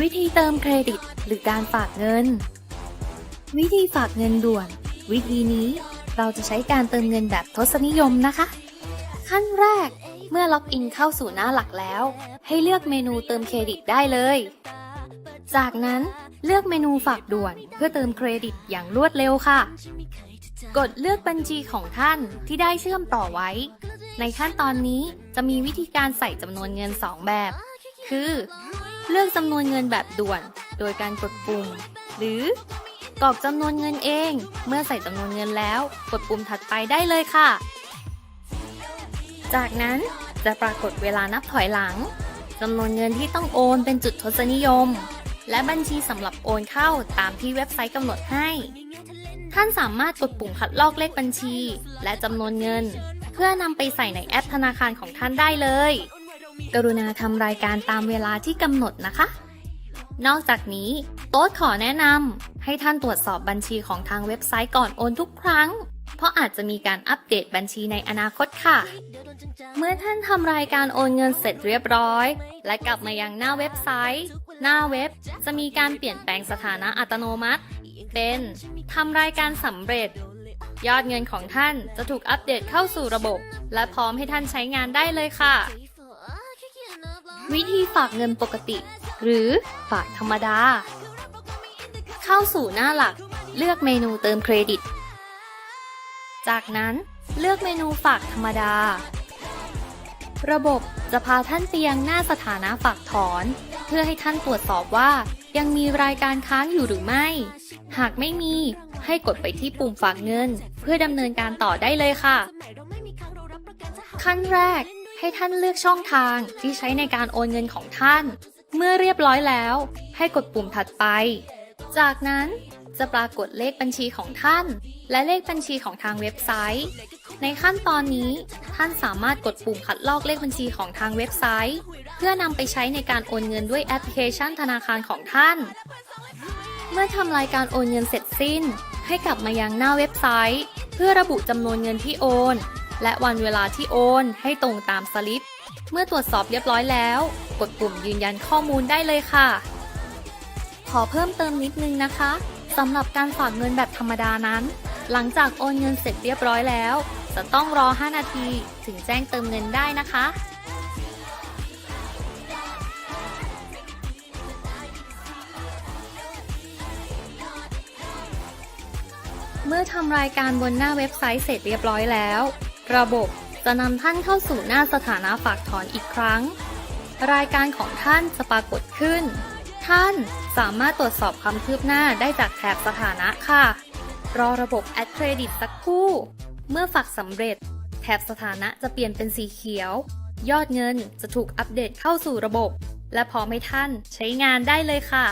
วิธีเติมเครดิตหรือการฝากเงิน วิธีฝากเงินด่วน วิธีนี้เราจะใช้การเติมเงินแบบทศนิยมนะคะ ขั้นแรกเมื่อล็อกอินเข้าสู่หน้าหลักแล้ว ให้เลือกเมนูเติมเครดิตได้เลย จากนั้นเลือกเมนูฝากด่วนเพื่อเติมเครดิตอย่างรวดเร็วค่ะ กดเลือกบัญชีของท่านที่ได้เชื่อมต่อไว้ ในขั้นตอนนี้จะมีวิธีการใส่จำนวนเงิน 2 แบบ คือ เลือกจำนวนเงินแบบด่วน โดยการกดปุ่ม หรือกรอกจำนวนเงินเอง เมื่อใส่จำนวนเงินแล้ว กดปุ่มถัดไปได้เลยค่ะ จากนั้นจะปรากฏเวลานับถอยหลังจำนวนเงินที่ต้องโอนเป็นจุดทศนิยม และบัญชีสำหรับโอนเข้าตามที่เว็บไซต์กำหนดให้ ท่านสามารถกดปุ่มคัดลอกเลขบัญชี และจำนวนเงิน เพื่อนำไปใส่ในแอปธนาคารของท่านได้เลย กรุณาทำรายการตามเวลาที่กำหนดนะคะ นอกจากนี้ โต๊ดขอแนะนำให้ท่านตรวจสอบบัญชีของทางเว็บไซต์ก่อนโอนทุกครั้ง เพราะอาจจะมีการอัปเดตบัญชีในอนาคตค่ะ เมื่อท่านทำรายการโอนเงินเสร็จเรียบร้อย และกลับมายังหน้าเว็บไซต์ หน้าเว็บจะมีการเปลี่ยนแปลงสถานะอัตโนมัติ เป็นทำรายการสำเร็จ ยอดเงินของท่านจะถูกอัปเดตเข้าสู่ระบบ และพร้อมให้ท่านใช้งานได้เลยค่ะ วิธีฝากเงินปกติ หรือฝากธรรมดา เข้าสู่หน้าหลัก เลือกเมนูเติมเครดิต จากนั้นเลือกเมนูฝากธรรมดา ระบบจะพาท่านไปยังหน้าสถานะฝากถอน เพื่อให้ท่านตรวจสอบว่า ยังมีรายการค้างอยู่หรือไม่ หากไม่มี ให้กดไปที่ปุ่มฝากเงิน เพื่อดำเนินการต่อได้เลยค่ะ ขั้นแรก ให้ท่านเลือกช่องทางที่ใช้ในการโอนเงินของท่าน เมื่อเรียบร้อยแล้ว ให้กดปุ่มถัดไป จากนั้นจะปรากฏเลขบัญชีของท่าน และเลขบัญชีของทางเว็บไซต์ ในขั้นตอนนี้ท่านสามารถกดปุ่มคัดลอกเลขบัญชีของทางเว็บไซต์ เพื่อนำไปใช้ในการโอนเงินด้วยแอปพลิเคชันธนาคารของท่าน เมื่อทำรายการโอนเงินเสร็จสิ้น ให้กลับมายังหน้าเว็บไซต์ เพื่อระบุจำนวนเงินที่โอน และวันเวลาที่โอนให้ตรงตามสลิป เมื่อตรวจสอบเรียบร้อยแล้ว กดปุ่มยืนยันข้อมูลได้เลยค่ะ ขอเพิ่มเติมนิดนึงนะคะสำหรับการฝากเงินแบบธรรมดานั้น หลังจากโอนเงินเสร็จเรียบร้อยแล้ว จะต้องรอ 5 นาทีถึงแจ้งเติมเงินได้นะคะ เมื่อทำรายการบนหน้าเว็บไซต์เสร็จเรียบร้อยแล้ว ระบบจะนำท่านเข้าสู่หน้าสถานะฝากถอนอีกครั้ง รายการของท่านจะปรากฏขึ้น ท่านสามารถตรวจสอบความคืบหน้าได้จากแถบสถานะค่ะ รอระบบแอดเครดิตสักครู่ เมื่อฝากสำเร็จ แถบสถานะจะเปลี่ยนเป็นสีเขียว ยอดเงินจะถูกอัปเดตเข้าสู่ระบบ และพร้อมให้ท่านใช้งานได้เลยค่ะ